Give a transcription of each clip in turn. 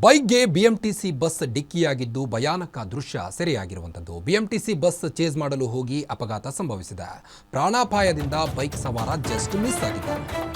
ಬೈಕ್ಗೆ BMTC bus ಡಿಕ್ಕಿಯಾಗಿದ್ದು ಭಯಾನಕ ದೃಶ್ಯ ಸೆರೆಯಾಗಿರುವಂಥದ್ದು. BMTC bus chase ಮಾಡಲು ಹೋಗಿ ಅಪಘಾತ ಸಂಭವಿಸಿದೆ. ಪ್ರಾಣಾಪಾಯದಿಂದ ಬೈಕ್ ಸವಾರ ಜಸ್ಟ್ ಮಿಸ್ ಆಗಿದ್ದಾನೆ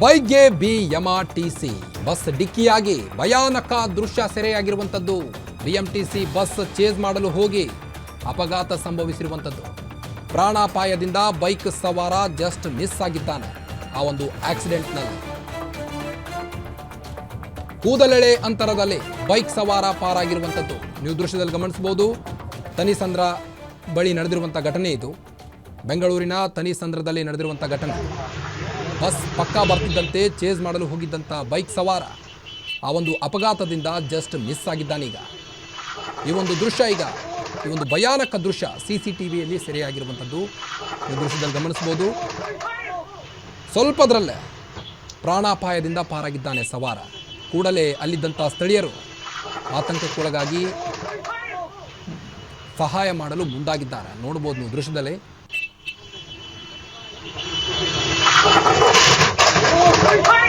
ಬೈಕ್ಗೆ B M R T C bus ಡಿಕ್ಕಿಯಾಗಿ ಭಯಾನಕ ದೃಶ್ಯ ಸೆರೆಯಾಗಿರುವಂಥದ್ದು. ಬಿಎಂಟಿಸಿ ಬಸ್ ಚೇಸ್ ಮಾಡಲು ಹೋಗಿ ಅಪಘಾತ ಸಂಭವಿಸಿರುವಂಥದ್ದು. ಪ್ರಾಣಾಪಾಯದಿಂದ ಬೈಕ್ ಸವಾರ ಜಸ್ಟ್ ಮಿಸ್ ಆಗಿದ್ದಾನೆ. ಆ ಒಂದು ಆಕ್ಸಿಡೆಂಟ್ನಲ್ಲಿ. ಕೂದಲೆಳೆ ಅಂತರದಲ್ಲಿ ಬೈಕ್ ಸವಾರ ಪಾರಾಗಿರುವಂಥದ್ದು. ನೀವು ದೃಶ್ಯದಲ್ಲಿ ಗಮನಿಸಬಹುದು. ತನಿಸಂದ್ರ ಬಳಿ ನಡೆದಿರುವಂಥ ಘಟನೆ ಇದು. ಬೆಂಗಳೂರಿನ ತನಿಸಂದ್ರದಲ್ಲಿ ನಡೆದಿರುವಂಥ ಘಟನೆ. ಬಸ್ ಪಕ್ಕ ಬರ್ತಿದ್ದಂತೆ ಚೇಸ್ ಮಾಡಲು ಹೋಗಿದ್ದಂಥ ಬೈಕ್ ಸವಾರ. ಆ ಒಂದು ಅಪಘಾತದಿಂದ ಜಸ್ಟ್ ಮಿಸ್ ಆಗಿದ್ದಾನೀಗ ಈ ಒಂದು ದೃಶ್ಯ ಈಗ, ಈ ಒಂದು ಭಯಾನಕ ದೃಶ್ಯ ಸಿ ಸಿ ಟಿ ವಿಯಲ್ಲಿ ಸೆರೆಯಾಗಿರುವಂಥದ್ದು ಈ ದೃಶ್ಯದಲ್ಲಿ ಗಮನಿಸ್ಬೋದು ಸ್ವಲ್ಪದರಲ್ಲೇ ಪ್ರಾಣಾಪಾಯದಿಂದ ಪಾರಾಗಿದ್ದಾನೆ ಸವಾರ. ಕೂಡಲೇ ಅಲ್ಲಿದ್ದಂಥ ಸ್ಥಳೀಯರು ಆತಂಕಕ್ಕೊಳಗಾಗಿ ಸಹಾಯ ಮಾಡಲು ಮುಂದಾಗಿದ್ದಾರೆ. ನೋಡ್ಬೋದು ನೀವು ದೃಶ್ಯದಲ್ಲಿ. Party!